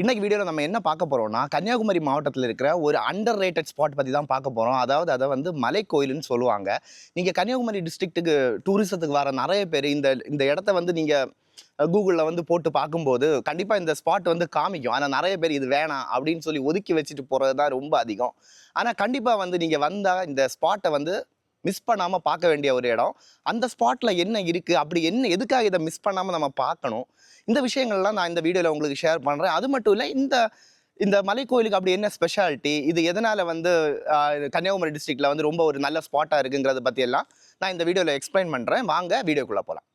இன்றைக்கு வீடியோவில் நம்ம என்ன பார்க்க போகிறோம்னா கன்னியாகுமரி மாவட்டத்தில் இருக்கிற ஒரு அண்டர் ரேட்டட் ஸ்பாட் பற்றி தான் பார்க்க போகிறோம் அதாவது அதை வந்து மலை கோயில்னு சொல்லுவாங்க. நீங்கள் கன்னியாகுமரி டிஸ்ட்ரிக்ட்டுக்கு டூரிசத்துக்கு வர நிறைய பேர் இந்த இந்த இடத்த வந்து நீங்கள் கூகுளில் வந்து போட்டு பார்க்கும்போது கண்டிப்பாக இந்த ஸ்பாட் வந்து காமிக்கும். ஆனால் நிறைய பேர் இது வேணாம் அப்படின்னு சொல்லி ஒதுக்கி வச்சுட்டு போகிறது தான் ரொம்ப அதிகம். ஆனால் கண்டிப்பாக வந்து நீங்கள் வந்தால் இந்த ஸ்பாட்டை வந்து மிஸ் பண்ணாமல் பார்க்க வேண்டிய ஒரு இடம். அந்த ஸ்பாட்டில் என்ன இருக்குது அப்படி என்ன எதுக்காக இதை மிஸ் பண்ணாமல் நம்ம பார்க்கணும்? இந்த விஷயங்கள்லாம் நான் இந்த வீடியோவில் உங்களுக்கு ஷேர் பண்ணுறேன் அது மட்டும் இல்லை இந்த இந்த மலை கோயிலுக்கு அப்படி என்ன ஸ்பெஷாலிட்டி இது எதனால் வந்து கன்னியாகுமரி டிஸ்ட்ரிக்டில் வந்து ரொம்ப ஒரு நல்ல ஸ்பாட்டாக இருக்குங்கிறத பற்றியெல்லாம் நான் இந்த வீடியோவில் எக்ஸ்பிளைன் பண்ணுறேன் வாங்க வீடியோக்குள்ளே போகலாம்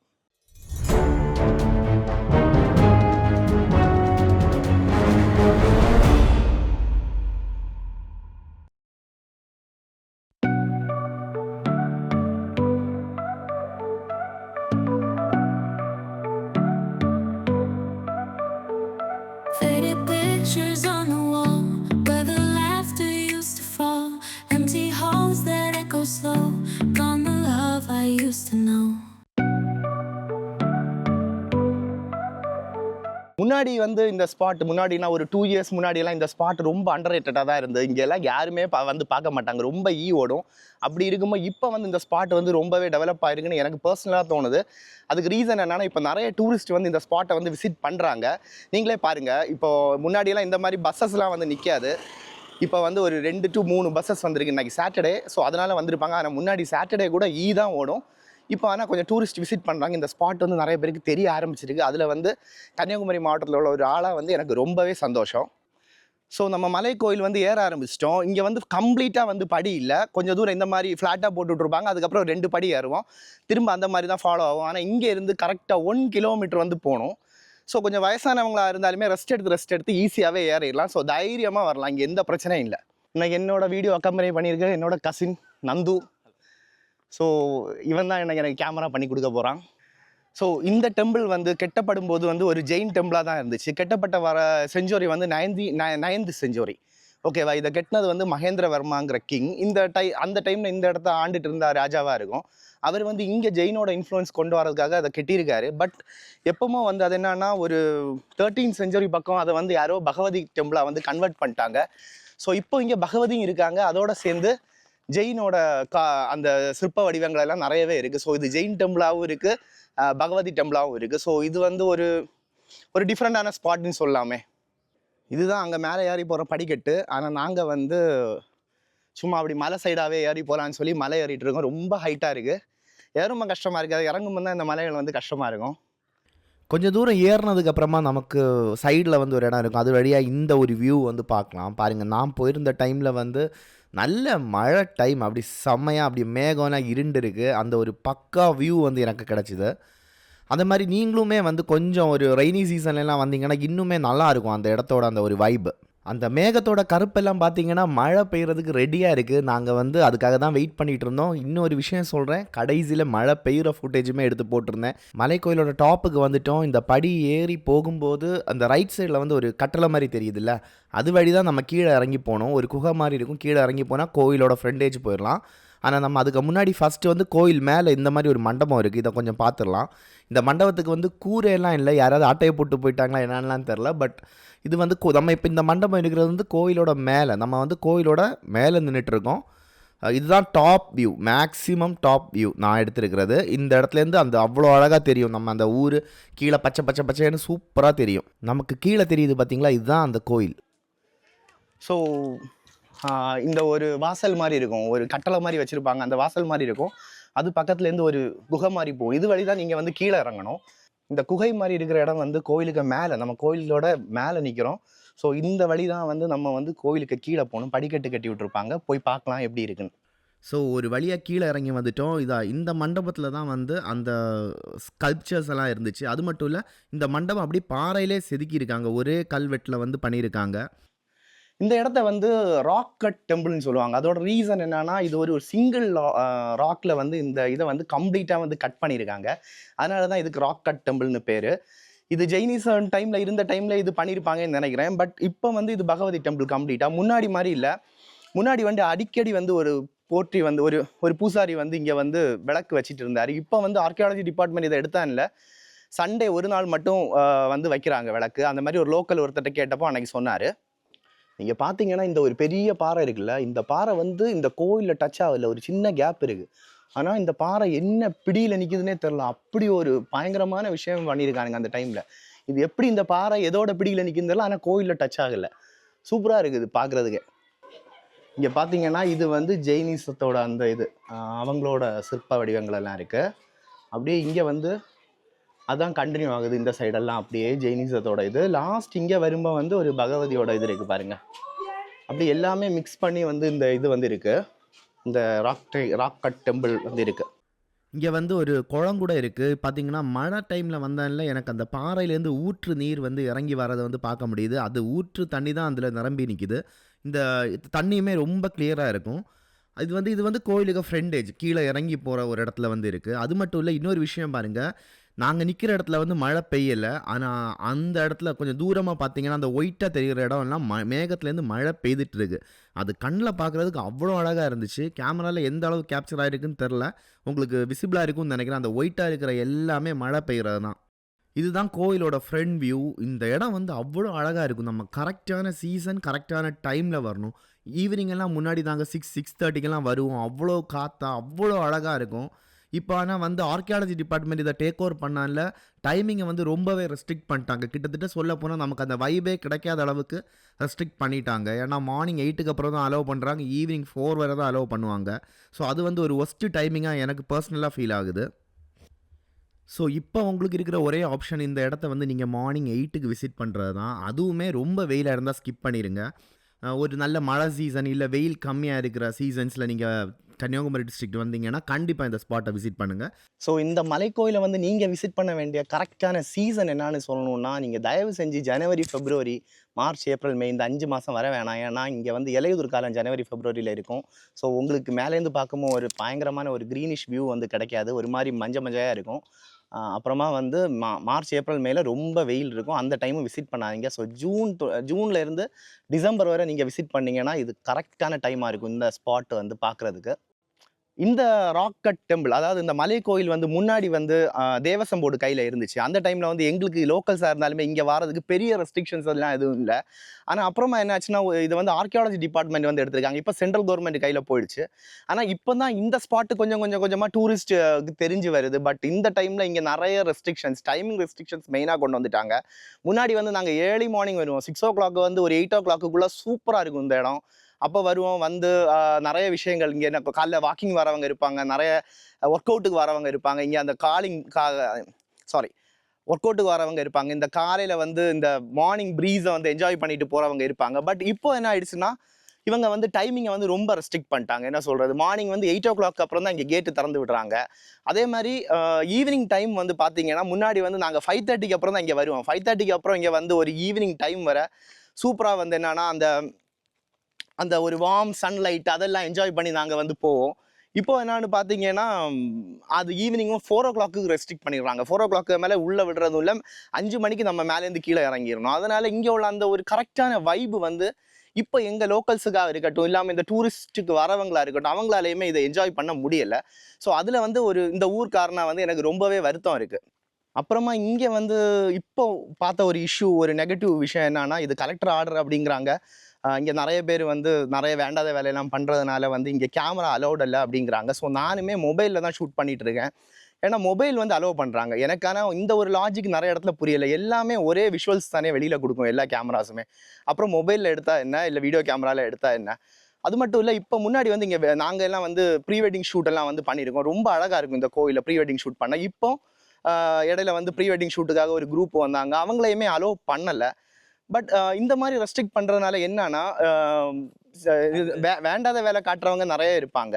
to know. முன்னாடி வந்து இந்த ஸ்பாட் முன்னாடினா ஒரு டூ இயர்ஸ் முன்னாடியெல்லாம் இந்த ஸ்பாட் ரொம்ப அண்டர் ரேட்டடாக தான் இருந்தது. இங்கே எல்லாம் யாருமே பா வந்து பார்க்க மாட்டாங்க. ரொம்ப ஈ ஓடும். அப்படி இருக்கும்போது இப்போ வந்து இந்த ஸ்பாட் வந்து ரொம்பவே டெவலப் ஆயிருக்குன்னு எனக்கு பர்சனலாக தோணுது. அதுக்கு ரீசன் என்னன்னா இப்போ நிறைய டூரிஸ்ட் வந்து இந்த ஸ்பாட்டை வந்து விசிட் பண்ணுறாங்க நீங்களே பாருங்கள் இப்போ முன்னாடியெல்லாம் இந்த மாதிரி பஸ்ஸஸ்லாம் வந்து நிற்காது இப்போ வந்து ஒரு ரெண்டு டு மூணு பஸ்ஸஸ் வந்திருக்கு. இன்றைக்கி சாட்டர்டே ஸோ அதனால் வந்திருப்பாங்க. ஆனால் முன்னாடி சாட்டர்டே கூட ஈ தான் ஓடும். இப்போ ஆனால் கொஞ்சம் டூரிஸ்ட் விசிட் பண்ணுறாங்க இந்த ஸ்பாட் வந்து நிறைய பேருக்கு தெரிய ஆரம்பிச்சிருக்கு. அதில் வந்து கன்னியாகுமரி மாவட்டத்தில் உள்ள ஒரு ஆளாக வந்து எனக்கு ரொம்பவே சந்தோஷம். ஸோ நம்ம மலை கோயில் வந்து ஏற ஆரம்பிச்சிட்டோம். இங்கே வந்து கம்ப்ளீட்டாக வந்து படி இல்லை. கொஞ்சம் தூரம் இந்த மாதிரி ஃப்ளாட்டாக போட்டுட்ருப்பாங்க அதுக்கப்புறம் ரெண்டு படி ஏறுவோம். திரும்ப அந்த மாதிரி தான் ஃபாலோ ஆகும். ஆனால் இங்கே இருந்து கரெக்டாக ஒன் கிலோமீட்டர் வந்து போகணும். ஸோ கொஞ்சம் வயசானவங்களாக இருந்தாலுமே ரெஸ்ட் எடுத்து ரெஸ்ட் எடுத்து ஈஸியாகவே ஏறிடலாம். ஸோ தைரியமாக வரலாம். இங்கே எந்த பிரச்சனையும் இல்லை. இன்னைக்கு என்னோட வீடியோ அக்கம்பெனி பண்ணியிருக்க என்னோட கசின் நந்து. ஸோ இவன் தான் எனக்கு எனக்கு கேமரா பண்ணி கொடுக்க போகிறான் ஸோ இந்த டெம்பிள் வந்து கெட்டப்படும் போது வந்து ஒரு ஜெயின் டெம்பிளாக தான் இருந்துச்சு. கெட்டப்பட்ட வர செஞ்சுரி வந்து நயந்தி நயன்து செஞ்சுரி ஓகேவா இதை கெட்டினது வந்து மகேந்திரவர்மாங்கிற கிங் இந்த டை அந்த டைமில் இந்த இடத்த ஆண்டுட்டு இருந்த ராஜாவாக இருக்கும். அவர் வந்து இங்கே ஜெயினோட இன்ஃப்ளூயன்ஸ் கொண்டு வரதுக்காக அதை கெட்டியிருக்காரு. பட் எப்பவுமே வந்து அது என்னன்னா ஒரு தேர்ட்டீன் செஞ்சுரி பக்கம் அதை வந்து யாரோ பகவதி டெம்பிளாக வந்து கன்வெர்ட் பண்ணிட்டாங்க. ஸோ இப்போ இங்கே பகவதியும் இருக்காங்க. அதோட சேர்ந்து ஜெயினோட கா அந்த சிற்ப வடிவங்கள் எல்லாம் நிறையவே இருக்குது ஸோ இது ஜெயின் டெம்பிளாகவும் இருக்குது பகவதி டெம்பிளாகவும் இருக்குது ஸோ இது வந்து ஒரு ஒரு டிஃப்ரெண்டான ஸ்பாட்னு சொல்லாமே. இதுதான் அங்கே மேலே ஏறி போகிற படிக்கட்டு. ஆனால் நாங்கள் வந்து சும்மா அப்படி மலை சைடாகவே ஏறி போகலான்னு சொல்லி மலை ஏறிட்டு இருக்கோம். ரொம்ப ஹைட்டாக இருக்குது ஏறும்போது கஷ்டமாக இருக்குது அது இறங்கும்போது தான் இந்த மலைகள் வந்து கஷ்டமாக இருக்கும். கொஞ்சம் தூரம் ஏறினதுக்கு அப்புறமா நமக்கு சைடில் வந்து ஒரு இடம் இருக்கும். அது வழியாக இந்த ஒரு வியூ வந்து பார்க்கலாம். பாருங்கள் நான் போயிருந்த டைமில் வந்து நல்ல மழை டைம் அப்படி செம்மையாக அப்படி மேகம்லாம் இருண்டு இருக்குது அந்த ஒரு பக்கா வியூ வந்து எனக்கு கிடச்சிது. அந்த மாதிரி நீங்களுமே வந்து கொஞ்சம் ஒரு ரெய்னி சீசன்லலாம் வந்தீங்கன்னா இன்னுமே நல்லாயிருக்கும் அந்த இடத்தோட அந்த ஒரு வைப் அந்த மேகத்தோட கருப்பெல்லாம் பார்த்தீங்கன்னா மழை பெய்யறதுக்கு ரெடியாக இருக்குது நாங்கள் வந்து அதுக்காக தான் வெயிட் பண்ணிகிட்டு இருந்தோம். இன்னொரு விஷயம் சொல்கிறேன் கடைசியில் மழை பெய்கிற ஃபுட்டேஜுமே எடுத்து போட்டிருந்தேன். மலை கோயிலோட டாப்புக்கு வந்துட்டோம். இந்த படி ஏறி போகும்போது அந்த ரைட் சைடில் வந்து ஒரு கட்டளை மாதிரி தெரியுதுல்ல? அது வழி தான் நம்ம கீழே இறங்கி போனோம். ஒரு குகை மாதிரி இருக்கும். கீழே இறங்கி போனால் கோயிலோட ஃப்ரண்டேஜ் போயிடலாம் ஆனால் நம்ம அதுக்கு முன்னாடி ஃபஸ்ட்டு வந்து கோயில் மேலே இந்த மாதிரி ஒரு மண்டபம் இருக்குது இதை கொஞ்சம் பார்த்துடலாம் இந்த மண்டபத்துக்கு வந்து கூரையெல்லாம் இல்லை. யாராவது ஆட்டையை போட்டு போயிட்டாங்களா என்னென்னலாம் தெரில. பட் இது வந்து கோ- நம்ம இப்போ இந்த மண்டபம் இருக்கிறது வந்து கோயிலோட மேலே. நம்ம வந்து கோயிலோட மேலே நின்றுட்டுருக்கோம் இதுதான் top view maximum top view நான் எடுத்திருக்கிறது. இந்த இடத்துலேருந்து அந்த அவ்வளோ அழகாக தெரியும். நம்ம அந்த ஊர் கீழே பச்சை பச்சை பச்சைன்னு சூப்பராக தெரியும். நமக்கு கீழே தெரியுது பார்த்தீங்களா இதுதான் அந்த கோயில். ஸோ இந்த ஒரு வாசல் மாதிரி இருக்கும். ஒரு கட்டளை மாதிரி வச்சுருப்பாங்க. அந்த வாசல் மாதிரி இருக்கும். அது பக்கத்துலேருந்து ஒரு குகை மாதிரி போகும். இது வழி தான் நீங்கள் வந்து கீழே இறங்கணும். இந்த குகை மாதிரி இருக்கிற இடம் வந்து கோயிலுக்கு மேலே நம்ம கோயிலோட மேலே நிற்கிறோம் ஸோ இந்த வழி தான் வந்து நம்ம வந்து கோயிலுக்கு கீழே போகணும். படிக்கட்டு கட்டி விட்ருப்பாங்க போய் பார்க்கலாம் எப்படி இருக்குன்னு. ஸோ ஒரு வழியாக கீழே இறங்கி வந்துட்டோம். இதா இந்த மண்டபத்தில் தான் வந்து அந்த ஸ்கல்ப்சர்ஸ் எல்லாம் இருந்துச்சு. அது மட்டும் இல்லை இந்த மண்டபம் அப்படி பாறையிலே செதுக்கியிருக்காங்க. ஒரே கல்வெட்டில் வந்து பண்ணியிருக்காங்க. இந்த இடத்த வந்து ராக் கட் டெம்பிள்னு சொல்லுவாங்க. அதோட ரீசன் என்னன்னா இது ஒரு சிங்கிள் ராக்ல வந்து இந்த இதை வந்து கம்ப்ளீட்டாக வந்து கட் பண்ணியிருக்காங்க அதனால தான் இதுக்கு ராக் கட் டெம்பிள்னு பேர். இது ஜெயினிஸ் டைமில் இருந்த டைமில் இது பண்ணியிருப்பாங்கன்னு நினைக்கிறேன். பட் இப்போ வந்து இது பகவதி டெம்பிள் கம்ப்ளீட்டாக முன்னாடி மாதிரி இல்லை. முன்னாடி வந்து அடிக்கடி வந்து ஒரு போற்றி வந்து ஒரு ஒரு பூசாரி வந்து இங்கே வந்து விளக்கு வச்சுட்டு இருந்தார். இப்போ வந்து ஆர்கியாலஜி டிபார்ட்மெண்ட் இதை எடுத்தா இல்லை. சண்டே ஒரு நாள் மட்டும் வந்து வைக்கிறாங்க விளக்கு. அந்த மாதிரி ஒரு லோக்கல் ஒருத்தர்ட்ட கேட்டப்போ அன்னைக்கு சொன்னார். நீங்கள் பார்த்தீங்கன்னா இந்த ஒரு பெரிய பாறை இருக்குல்ல இந்த பாறை வந்து இந்த கோயிலில் டச் ஆகல ஒரு சின்ன கேப் இருக்குது ஆனால் இந்த பாறை என்ன பிடியில் நிற்குதுன்னே தெரில அப்படி ஒரு பயங்கரமான விஷயம் பண்ணியிருக்கானுங்க அந்த டைமில் இது எப்படி இந்த பாறை எதோட பிடியில் நிற்குதுன்னு தெரில ஆனால் கோயிலில் டச் ஆகலை. சூப்பராக இருக்குது பார்க்குறதுக்கு இங்கே பார்த்தீங்கன்னா இது வந்து ஜெயினிசத்தோட அந்த இது அவங்களோட சிற்ப வடிவங்கள் எல்லாம் இருக்குது அப்படியே இங்கே வந்து அதான் கண்டினியூ ஆகுது இந்த சைடெல்லாம் அப்படியே ஜெயினிசத்தோட இது. லாஸ்ட் இங்கே வரும்போது வந்து ஒரு பகவதியோட இது இருக்குது பாருங்கள் அப்படி எல்லாமே மிக்ஸ் பண்ணி வந்து இந்த இது வந்து இருக்கு. இந்த ராக் ராக் கட் டெம்பிள் வந்து இருக்குது இங்கே வந்து ஒரு குளம் கூட இருக்குது பார்த்தீங்கன்னா மழை டைமில் வந்தால எனக்கு அந்த பாறையிலேருந்து ஊற்று நீர் வந்து இறங்கி வரதை வந்து பார்க்க முடியுது. அது ஊற்று தண்ணி தான் அதில் நிரம்பி நிற்கிது இந்த தண்ணியுமே ரொம்ப கிளியராக இருக்கும். இது வந்து இது வந்து கோயிலுக்கு ஃப்ரெண்டேஜ் கீழே இறங்கி போகிற ஒரு இடத்துல வந்து இருக்குது அது மட்டும் இல்லை இன்னொரு விஷயம் பாருங்கள் நாங்கள் நிற்கிற இடத்துல வந்து மழை பெய்யலை. ஆனால் அந்த இடத்துல கொஞ்சம் தூரமாக பார்த்தீங்கன்னா அந்த ஒயிட்டாக தெரிகிற இடம் எல்லாம் ம மேகத்துலேருந்து மழை பெய்துட்டு இருக்கு. அது கண்ணில் பார்க்குறதுக்கு அவ்வளோ அழகாக இருந்துச்சு. கேமராவில் எந்த அளவு கேப்சர் ஆகிருக்குன்னு தெரில. உங்களுக்கு விசிபிளாக இருக்கும்னு நினைக்கிறேன். அந்த ஒயிட்டாக இருக்கிற எல்லாமே மழை பெய்கிறது தான் இதுதான் கோயிலோட ஃப்ரண்ட் வியூ இந்த இடம் வந்து அவ்வளோ அழகாக இருக்கும். நம்ம கரெக்டான சீசன் கரெக்டான டைமில் வரணும். ஈவினிங்கெல்லாம் முன்னாடி நாங்கள் சிக்ஸ் சிக்ஸ் தேர்ட்டிக்கெல்லாம் வருவோம். அவ்வளோ காற்றா அவ்வளோ அழகாக இருக்கும். இப்போ ஆனால் வந்து ஆர்கியாலஜி டிபார்ட்மெண்ட் இதை டேக் ஓவர் பண்ணால டைமிங்கை வந்து ரொம்பவே ரெஸ்ட்ரிக்ட் பண்ணிட்டாங்க. கிட்டத்தட்ட சொல்ல போனால் நமக்கு அந்த வைபே கிடைக்காத அளவுக்கு ரெஸ்ட்ரிக்ட் பண்ணிட்டாங்க. ஏன்னா மார்னிங் எயிட்டுக்கு அப்புறம் தான் அலோவ் பண்ணுறாங்க ஈவினிங் ஃபோர் வரை தான் அலோவ் பண்ணுவாங்க. ஸோ அது வந்து ஒரு ஒஸ்ட்டு டைமிங்காக எனக்கு பர்சனலாக ஃபீல் ஆகுது. ஸோ இப்போ உங்களுக்கு இருக்கிற ஒரே ஆப்ஷன் இந்த இடத்த வந்து நீங்கள் மார்னிங் எயிட்டுக்கு விசிட் பண்ணுறது தான் அதுவுமே ரொம்ப வெயிலாக இருந்தால் ஸ்கிப் பண்ணிடுங்க ஒரு நல்ல மழை சீசன் இல்லை வெயில் கம்மியாக இருக்கிற சீசன்ஸில் நீங்கள் கன்னியாகுமரி டிஸ்ட்ரிக்ட் வந்தீங்கன்னா கண்டிப்பாக இந்த ஸ்பாட்டை விசிட் பண்ணுங்கள் ஸோ இந்த மலைக்கோயிலை வந்து நீங்கள் விசிட் பண்ண வேண்டிய கரெக்டான சீசன் என்னன்னு சொல்லணும்னா நீங்கள் தயவு செஞ்சு ஜனவரி ஃபெப்ரவரி மார்ச் ஏப்ரல் மே இந்த அஞ்சு மாதம் வர வேணாம். ஏன்னா இங்கே வந்து இலையுதிர் காலம் ஜனவரி ஃபெப்ரவரியில் இருக்கும். ஸோ உங்களுக்கு மேலேருந்து பார்க்கும்போது ஒரு பயங்கரமான ஒரு க்ரீனிஷ் வியூ வந்து கிடைக்காது. ஒரு மாதிரி மஞ்ச மஞ்சையாக இருக்கும். அப்புறமா வந்து மா மார்ச் ஏப்ரல் மேல ரொம்ப வெயில் இருக்கும். அந்த டைமும் விசிட் பண்ணாதீங்க. ஸோ ஜூன் ஜூனில் ஜூன்ல இருந்து டிசம்பர் வரை நீங்கள் விசிட் பண்ணீங்கன்னா இது கரெக்டான டைமாக இருக்கும் இந்த ஸ்பாட் வந்து பார்க்குறதுக்கு இந்த ராக் கட் டெம்பிள் அதாவது இந்த மலை கோயில் வந்து முன்னாடி வந்து தேவசம் போர்டு கையில் இருந்துச்சு. அந்த டைமில் வந்து எங்களுக்கு லோக்கல்ஸாக இருந்தாலுமே இங்கே வரதுக்கு பெரிய ரெஸ்ட்ரிக்ஷன்ஸ் எல்லாம் எதுவும் இல்லை. ஆனால் அப்புறமா என்னாச்சுன்னா இது வந்து ஆர்கியாலஜி டிபார்ட்மெண்ட் வந்து எடுத்திருக்காங்க. இப்போ சென்ட்ரல் கவர்மெண்ட் கையில் போயிடுச்சு. ஆனால் இப்போ தான் இந்த ஸ்பாட்டு கொஞ்சம் கொஞ்சம் கொஞ்சமாக டூரிஸ்ட்டு தெரிஞ்சு வருது. பட் இந்த டைமில் இங்கே நிறைய ரெஸ்ட்ரிக்ஷன்ஸ் டைமிங் ரெஸ்ட்ரிக்ஷன்ஸ் மெயினாக கொண்டு வந்துட்டாங்க. முன்னாடி வந்து நாங்கள் ஏர்லி மார்னிங் வருவோம். சிக்ஸ் ஓ கிளாக் வந்து ஒரு எயிட் ஓ கிளாக்குள்ளே சூப்பராக இருக்கும் இந்த இடம். அப்போ வருவோம் வந்து நிறைய விஷயங்கள். இங்கே என்ன காலைல வாக்கிங் வரவங்க இருப்பாங்க. நிறைய ஒர்க் அவுட்டுக்கு வரவங்க இருப்பாங்க. இங்கே அந்த காலிங் கா சாரி ஒர்க் அவுட்டுக்கு வரவங்க இருப்பாங்க. இந்த காலையில் வந்து இந்த மார்னிங் ப்ரீஸை வந்து என்ஜாய் பண்ணிட்டு போகிறவங்க இருப்பாங்க. பட் இப்போ என்ன ஆயிடுச்சுன்னா இவங்க வந்து டைமிங்கை வந்து ரொம்ப ரெஸ்ட்ரிக்ட் பண்ணிட்டாங்க. என்ன சொல்கிறது மார்னிங் வந்து எயிட் ஓ கிளாக் அப்புறம் தான் இங்கே கேட்டு திறந்து விடுறாங்க. அதே மாதிரி ஈவினிங் டைம் வந்து பார்த்தீங்கன்னா முன்னாடி வந்து நாங்கள் ஃபைவ் தேர்ட்டிக்கு அப்புறம் தான் இங்கே வருவோம். ஃபைவ் தேர்ட்டிக்கு அப்புறம் இங்கே வந்து ஒரு ஈவினிங் டைம் வர சூப்பராக வந்து என்னென்னா அந்த அந்த ஒரு வார்ம் சன்லைட் அதெல்லாம் என்ஜாய் பண்ணி நாங்கள் வந்து போவோம். இப்போ என்னன்னு பார்த்தீங்கன்னா அது ஈவினிங்கும் ஃபோர் ஓ கிளாக்கு ரெஸ்ட்ரிக்ட் பண்ணிடுறாங்க. ஃபோர் ஓ கிளாக்கு மேலே உள்ளே விடுறதும் இல்லை அஞ்சு மணிக்கு நம்ம மேலேருந்து கீழே இறங்கிடணும். அதனால் இங்கே உள்ள அந்த ஒரு கரெக்டான வைப்பு வந்து இப்போ எங்கள் லோக்கல்ஸுக்காக இருக்கட்டும் இல்லாமல் இந்த டூரிஸ்ட்டுக்கு வரவங்களா இருக்கட்டும் அவங்களாலேயுமே இதை என்ஜாய் பண்ண முடியலை. ஸோ அதில் வந்து ஒரு இந்த ஊர்க்காரனா வந்து எனக்கு ரொம்பவே வருத்தம் இருக்குது அப்புறமா இங்கே வந்து இப்போ பார்த்த ஒரு இஷ்யூ ஒரு நெகட்டிவ் விஷயம் என்னன்னா இது கலெக்டர் ஆர்டர் அப்படிங்கிறாங்க. இங்கே நிறைய பேர் வந்து நிறைய வேண்டாத வேலையெல்லாம் பண்ணுறதுனால வந்து இங்கே கேமரா அலௌட் இல்லை அப்படிங்கிறாங்க. ஸோ நானுமே மொபைலில் தான் ஷூட் பண்ணிகிட்டு இருக்கேன் ஏன்னா மொபைல் வந்து அலோவ் பண்ணுறாங்க எனக்கான இந்த ஒரு லாஜிக் நிறைய இடத்துல புரியல. எல்லாமே ஒரே விஷுவல்ஸ் தானே வெளியில் கொடுக்கும் எல்லா கேமராஸுமே அப்புறம் மொபைலில் எடுத்தால் என்ன? இல்லை வீடியோ கேமராவில் எடுத்தால் என்ன? அது மட்டும் இல்லை இப்போ முன்னாடி வந்து இங்கே நாங்கள் எல்லாம் வந்து ப்ரீ வெட்டிங் ஷூட் எல்லாம் வந்து பண்ணியிருக்கோம். ரொம்ப அழகாக இருக்கும் இந்த கோயிலில் ப்ரீ வெட்டிங் ஷூட் பண்ண. இப்போ இடையில வந்து ப்ரீ வெட்டிங் ஷூட்டுக்காக ஒரு குரூப் வந்தாங்க. அவங்களையுமே அலோவ் பண்ணலை. பட் uh, இந்த மாதிரி ரெஸ்ட்ரிக்ட் பண்ணுறதுனால என்னன்னா um, uh, வேண்டாத வேலை காட்டுறவங்க நிறைய இருப்பாங்க.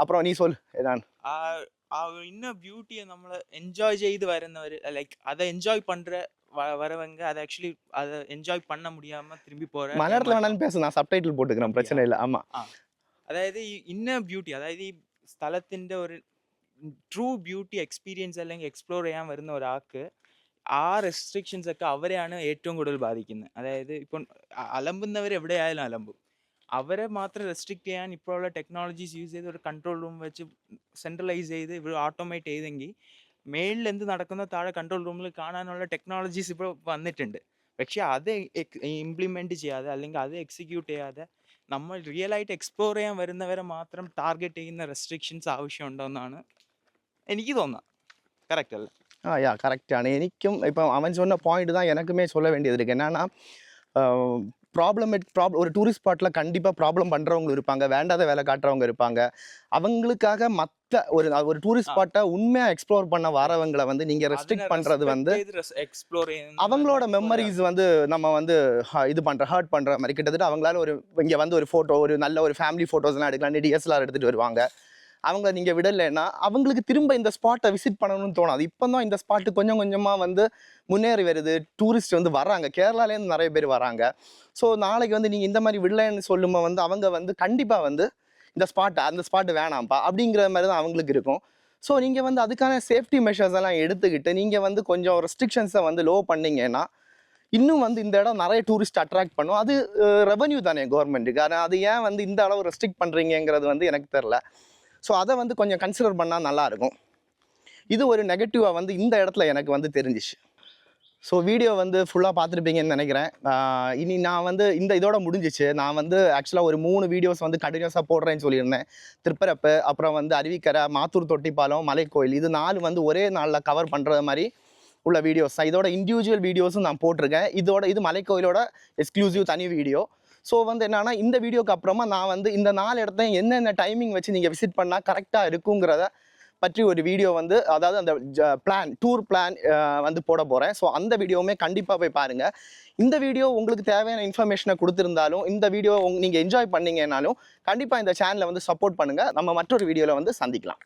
അപ്പുറം നീ സോൽ ഏതാണ് ഇന്ന ബ്യൂട്ടിയെ നമ്മൾ എൻജോയ് ചെയ്ത് വരുന്നവർ ലൈക്ക് അത് എൻജോയ് പണ്ട வரவங்க அதை ஆக்சுவலி அதை என்ஜாய் பண்ண முடியாம திரும்பி போற மலையாளத்துல வேணாலும் பேச நான் சப்டைட்டில் போட்டுக்கிறேன் பிரச்சனை இல்லை. ஆமா. அதாவது இன்ன பியூட்டி அதாவது ஸ்தலத்தின் ஒரு ட்ரூ ട്രൂ எக்ஸ்பீரியன்ஸ் இல்லைங்க எக்ஸ்ப்ளோர் എക്സ്പ്ലോർ ചെയ്യാൻ ஒரு ஆக்கு. ആ റെസ്ട്രിക്ഷൻസ് ഒക്കെ അവരെയാണ് ഏറ്റവും കൂടുതൽ ബാധിക്കുന്നത് അതായത് ഇപ്പം അലമ്പുന്നവർ എവിടെയായാലും അലമ്പും. അവരെ മാത്രം റെസ്ട്രിക്ട് ചെയ്യാൻ ഇപ്പോഴുള്ള ടെക്നോളജീസ് യൂസ് ചെയ്ത് ഒരു കൺട്രോൾ റൂം വെച്ച് സെൻട്രലൈസ് ചെയ്ത് ഇവർ ഓട്ടോമേറ്റ് ചെയ്തെങ്കിൽ മേളിൽ എന്ത് നടക്കുന്ന താഴെ കൺട്രോൾ റൂമിൽ കാണാനുള്ള ടെക്നോളജീസ് ഇപ്പോൾ വന്നിട്ടുണ്ട്. പക്ഷേ അത് ഇംപ്ലിമെന്റ് ചെയ്യാതെ അല്ലെങ്കിൽ അത് എക്സിക്യൂട്ട് ചെയ്യാതെ നമ്മൾ റിയൽ ആയിട്ട് എക്സ്പ്ലോർ ചെയ്യാൻ വരുന്നവരെ മാത്രം ടാർഗറ്റ് ചെയ്യുന്ന റെസ്ട്രിക്ഷൻസ് ആവശ്യമുണ്ടോ എന്നാണ് എനിക്ക് തോന്നുന്നത്. കറക്റ്റ് അല്ലേ? ஆ யா கரெக்டான எனக்கும் இப்போ அவன் சொன்ன பாயிண்ட் தான் எனக்குமே சொல்ல வேண்டியது இருக்குது என்னென்னா ப்ராப்ளம் ப்ராப்ளம் ஒரு டூரிஸ்ட் ஸ்பாட்டில் கண்டிப்பாக ப்ராப்ளம் பண்ணுறவங்க இருப்பாங்க. வேண்டாத வேலை காட்டுறவங்க இருப்பாங்க. அவங்களுக்காக மற்ற ஒரு ஒரு டூரிஸ்ட் ஸ்பாட்டை உண்மையாக எக்ஸ்ப்ளோர் பண்ண வரவங்களை வந்து நீங்கள் ரெஸ்ட்ரிக்ட் பண்ணுறது வந்து அவங்களோட மெமரிஸ் வந்து நம்ம வந்து இது பண்ணுற ஹர்ட் பண்ணுற மாதிரி கிட்டத்தட்ட அவங்களால ஒரு இங்கே வந்து ஒரு ஃபோட்டோ ஒரு நல்ல ஒரு ஃபேமிலி ஃபோட்டோஸ்லாம் எடுக்கலாம்னு டிஎஸ்எல்ஆர் எடுத்துகிட்டு வருவாங்க. அவங்க நீங்கள் விடலைன்னா அவங்களுக்கு திரும்ப இந்த ஸ்பாட்டை விசிட் பண்ணணும்னு தோணாது இப்போ தான் இந்த ஸ்பாட்டு கொஞ்சம் கொஞ்சமாக வந்து முன்னேறி வருது. டூரிஸ்ட் வந்து வராங்க கேரளாலேருந்து நிறைய பேர் வராங்க ஸோ நாளைக்கு வந்து நீங்கள் இந்த மாதிரி விடலைன்னு சொல்லும்போது வந்து அவங்க வந்து கண்டிப்பாக வந்து இந்த ஸ்பாட்டை அந்த ஸ்பாட்டு வேணாம்ப்பா அப்படிங்கிற மாதிரி தான் அவங்களுக்கு இருக்கும். ஸோ நீங்கள் வந்து அதுக்கான சேஃப்டி மெஷர்ஸ் எல்லாம் எடுத்துக்கிட்டு நீங்கள் வந்து கொஞ்சம் ரெஸ்ட்ரிக்ஷன்ஸை வந்து லோ பண்ணிங்கன்னா இன்னும் வந்து இந்த இடம் நிறைய டூரிஸ்ட் அட்ராக்ட் பண்ணும். அது ரெவன்யூ தானே கவர்மெண்ட்டுக்கு ஆனால் அது ஏன் வந்து இந்த அளவு ரெஸ்ட்ரிக்ட் பண்ணுறீங்கிறது வந்து எனக்கு தெரில ஸோ அதை வந்து கொஞ்சம் கன்சிடர் பண்ணால் நல்லாயிருக்கும் இது ஒரு நெகட்டிவாக வந்து இந்த இடத்துல எனக்கு வந்து தெரிஞ்சிச்சு. ஸோ வீடியோ வந்து ஃபுல்லாக பார்த்துருப்பீங்கன்னு நினைக்கிறேன். இனி நான் வந்து இந்த இதோட முடிஞ்சிச்சு. நான் வந்து ஆக்சுவலாக ஒரு மூணு வீடியோஸ் வந்து கண்டினியூஸாக போடுறேன்னு சொல்லியிருந்தேன். திருப்பரப்பு அப்புறம் வந்து அருவிக்கரை மாத்தூர் தொட்டிப்பாலம் மலைக்கோயில் இது நாலு வந்து ஒரே நாளில் கவர் பண்ணுறது மாதிரி உள்ள வீடியோஸ் தான் இதோட இண்டிவிஜுவல் வீடியோஸும் நான் போட்டிருக்கேன். இதோட இது மலைக்கோயிலோட எக்ஸ்க்ளூசிவ் தனி வீடியோ ஸோ வந்து என்னென்னா இந்த வீடியோக்கு அப்புறமா நான் வந்து இந்த நாலு இடத்த என்னென்ன டைமிங் வச்சு நீங்கள் விசிட் பண்ணால் கரெக்டாக இருக்குங்கிறத பற்றி ஒரு வீடியோ வந்து அதாவது அந்த பிளான் டூர் பிளான் வந்து போட போகிறேன் ஸோ அந்த வீடியோவுமே கண்டிப்பாக போய் பாருங்கள் இந்த வீடியோ உங்களுக்கு தேவையான இன்ஃபர்மேஷனை கொடுத்துருந்தாலும் இந்த வீடியோ நீங்கள் என்ஜாய் பண்ணீங்கன்னாலும் கண்டிப்பாக இந்த சேனலை வந்து சப்போர்ட் பண்ணுங்கள் நம்ம மற்றொரு வீடியோவில் வந்து சந்திக்கலாம்.